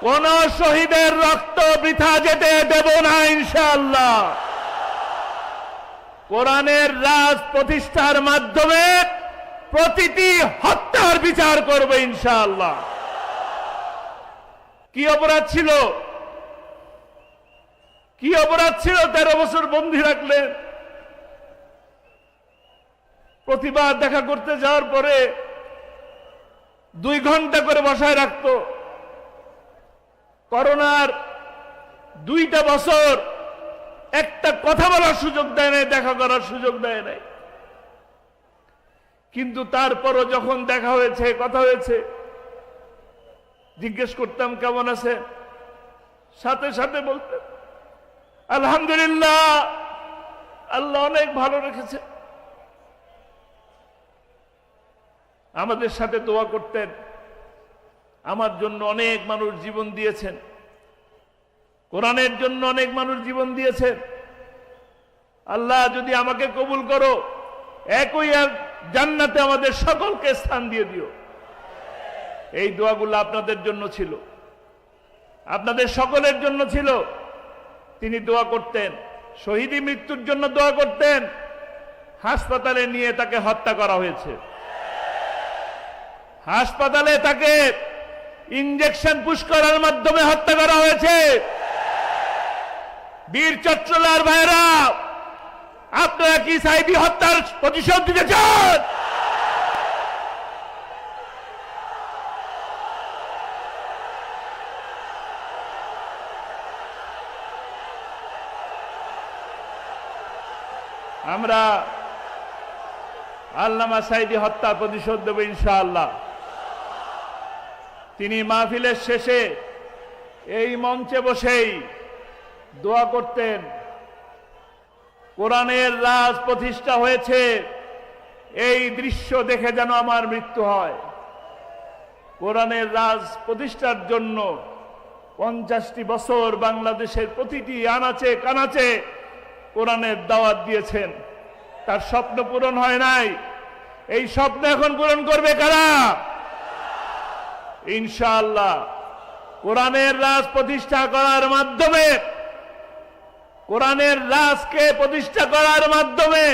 কোন শহীদের রক্ত বৃথা যেতে দেব না ইনশাল্লাহ কোরআনের রাজ প্রতিষ্ঠার মাধ্যমে প্রতিটি হত্যার বিচার করবে, ইনশাআল্লাহ। কি অপরাধ ছিল? কি অপরাধ ছিল? তেরো বছর বন্দী রাখলেন। প্রতিবাদ দেখা করতে যাওয়ার পরে দুই ঘণ্টা করে বসায় রাখতো। করোনার দুইটা বছর একটা কথা বলার সুযোগ দেয় নাই, দেখা করার সুযোগ দেয় নাই। কিন্তু তারপরও যখন দেখা হয়েছে, কথা হয়েছে, জিজ্ঞেস করতাম, কেমন আছে সাথে সাথে বলতেন, আলহামদুলিল্লাহ, আল্লাহ অনেক ভালো রেখেছে। আমাদের সাথে দোয়া করতেন আমার জন্য অনেক মানুষ জীবন দিয়েছেন। কোরআনের জন্য অনেক মানুষ জীবন দিয়েছেন। আল্লাহ যদি আমাকে কবুল করো, একই জান্নাতে আমাদের সকলকে স্থান দিয়ে দিও। এই দোয়াগুলো আপনাদের জন্য ছিল। আপনাদের সকলের জন্য ছিল। তিনি দোয়া করতেন, শহীদী মৃত্যুর জন্য দোয়া করতেন। হাসপাতালে নিয়ে তাকে হত্যা করা হয়েছে। হাসপাতালে তাকে ইঞ্জেকশন পুশ করার মাধ্যমে হত্যা করা হয়েছে। বীর চট্টলার ভাইরা আপনারা কি সাইদি হত্যার প্রতিশোধ দিতে চান? আমরা আল্লামা সাইদি হত্যা প্রতিশোধ দেব ইনশাআল্লাহ। তিনি মাহফিলের শেষে এই মঞ্চে বসেই দোয়া করতেন। কোরআনের রাজ প্রতিষ্ঠা হয়েছে, এই দৃশ্য দেখে যেন আমার মৃত্যু হয়। কোরআনের রাজ প্রতিষ্ঠার জন্য পঞ্চাশটি বছর বাংলাদেশের প্রতিটি আনাচে কানাচে কোরআনের দাওয়াত দিয়েছেন। তার স্বপ্ন পূরণ হয় নাই। এই স্বপ্ন এখন পূরণ করবে কারা? ইনশাআল্লাহ কোরআনের রাজ প্রতিষ্ঠা করার মাধ্যমে, কোরআনের রাজকে প্রতিষ্ঠা করার মাধ্যমে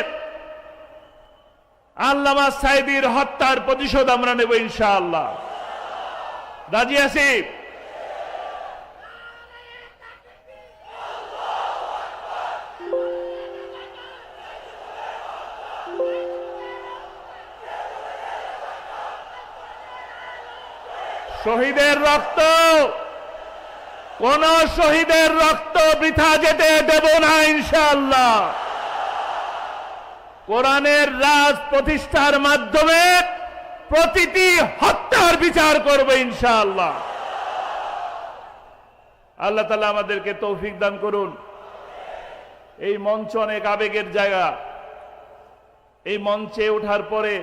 আল্লামা সাইদির হত্যার প্রতিশোধ আমরা নেব ইনশাআল্লাহ। রাজি আছি? শহীদের রক্ত। কোন শহীদের রক্ত বৃথা যেতে দেব না ইনশাল্লাহ কোরআনের রাজ প্রতিষ্ঠার মাধ্যমে প্রতিটি হত্যার বিচার করবে ইনশাআল্লাহ। আল্লাহ তালা আমাদেরকে তৌফিক দান করুন। এই মঞ্চ অনেক আবেগের জায়গা। এই মঞ্চে ওঠার পরে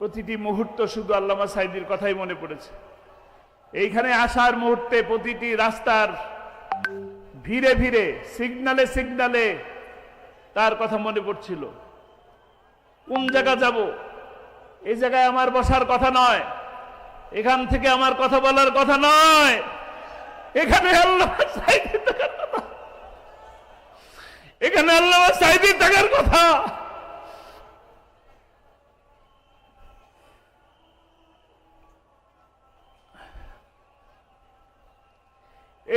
প্রতিটি মুহূর্ত শুধু আল্লামা সাইদির কথাই মনে পড়েছে। এইখানে আসার মুহূর্তে প্রতিটি রাস্তার ভিড়ে ভিড়ে, সিগনালে সিগনালে তার কথা মনে পড়ছিল। কোন জায়গা যাব? এই জায়গায় আমার বসার কথা নয়। এখান থেকে আমার কথা বলার কথা নয়। এখানে আল্লাহ এখানে আল্লাহ সাইদি থাকার কথা।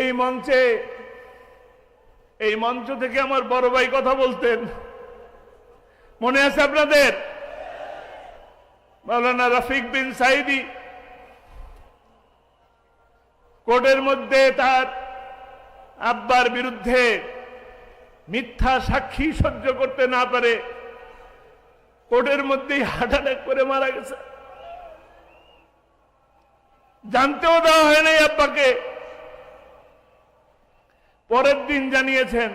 এই মঞ্চে, এই মঞ্চ থেকে আমার বড় ভাই কথা বলতেন। মনে আছে আপনাদের? মাওলানা রফিক বিন সাইদি। কোর্টের মধ্যে তার আব্বার বিরুদ্ধে মিথ্যা সাক্ষী সহ্য করতে না পারে, কোর্টের মধ্যেই হার্ট করে মারা গেছে। জানতেও দেওয়া হয় নাই আব্বাকে। পরের দিন জানিয়েছেন,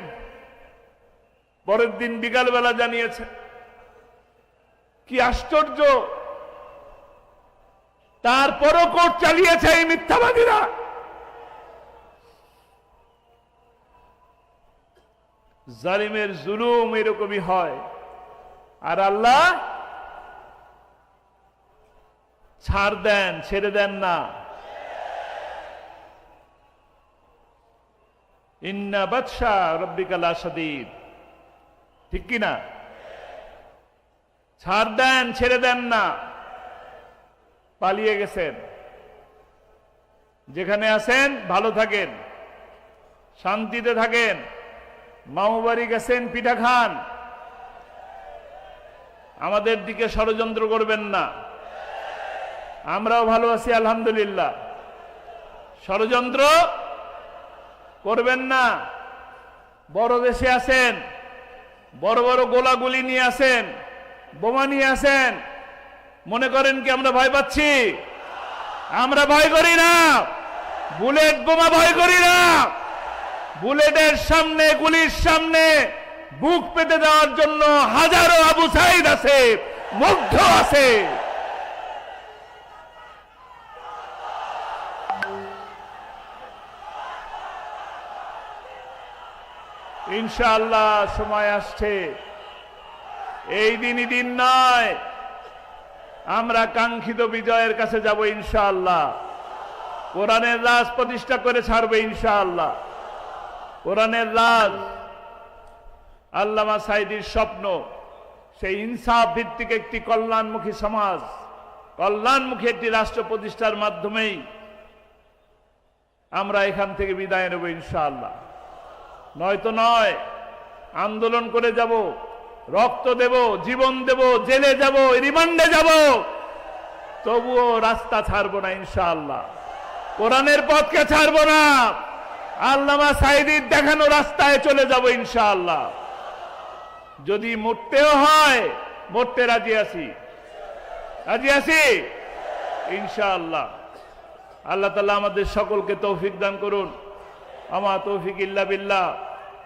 পরের দিন বিকালবেলা জানিয়েছেন। কি আশ্চর্য! তারপরও কোর্ট চালিয়েছে এই মিথ্যাবাদীরা। জালিমের জুলুম এরকমই হয়। আর আল্লাহ ছাড় দেন, ছেড়ে দেন না। ইন্না বাদশা রব্বিকালা সাদিদ ঠিক কি না? ছাড় দেন, ছেড়ে দেন না। পালিয়ে গেছেন। যেখানে আছেন, ভালো থাকেন। শান্তিতে থাকেন। মামু বাড়ি গেছেন, পিঠা খান। আমাদের দিকে ষড়যন্ত্র করবেন না। আমরাও ভালো আছি, আলহামদুলিল্লাহ। ষড়যন্ত্র করবেন না। বড় দেশে আছেন, বড় বড় গোলাগুলি নিয়ে আসেন বোমা নিয়ে আসেন মনে করেন কি আমরা ভয় পাচ্ছি? আমরা ভয় করি না। বুলেট বোমা ভয় করি না। বুলেটের সামনে, গুলির সামনে বুক পেতে দেওয়ার জন্য হাজারো আবু সাইদ আছে, মুগ্ধ আছে। ইনশাআল্লাহ সময় আসছে। এই দিনই দিন নয়, আমরা কাঙ্ক্ষিত বিজয়ের কাছে যাব ইনশাআল্লাহ। কোরআনের রাজ প্রতিষ্ঠা করে ছাড়বে ইনশাআল্লাহ। কোরআনের রাজ, আল্লামা সাইদির স্বপ্ন, সেই ইনসাফ ভিত্তিক একটি কল্যাণমুখী সমাজ, কল্যাণমুখী একটি রাষ্ট্র প্রতিষ্ঠার মাধ্যমেই আমরা এখান থেকে বিদায় নেব ইনশাআল্লাহ। নয়তো নয়, আন্দোলন করে যাব, রক্ত দেব, জীবন দেব, জেলে যাব, রিমান্ডে যাব। তবুও রাস্তা ছাড়বো না ইনশাআল্লাহ। কোরআনের পথকে ছাড়বো না। আল্লামা সাইদির দেখানো রাস্তায় চলে যাব ইনশাআল্লাহ। যদি মরতেও হয়, মরতে রাজি আছি। রাজি আছি? ইনশাআল্লাহ। আল্লাহ তালা আমাদের সকলকে তৌফিক দান করুন। আমা তৌফিক ইল্লা বিল্লাহ।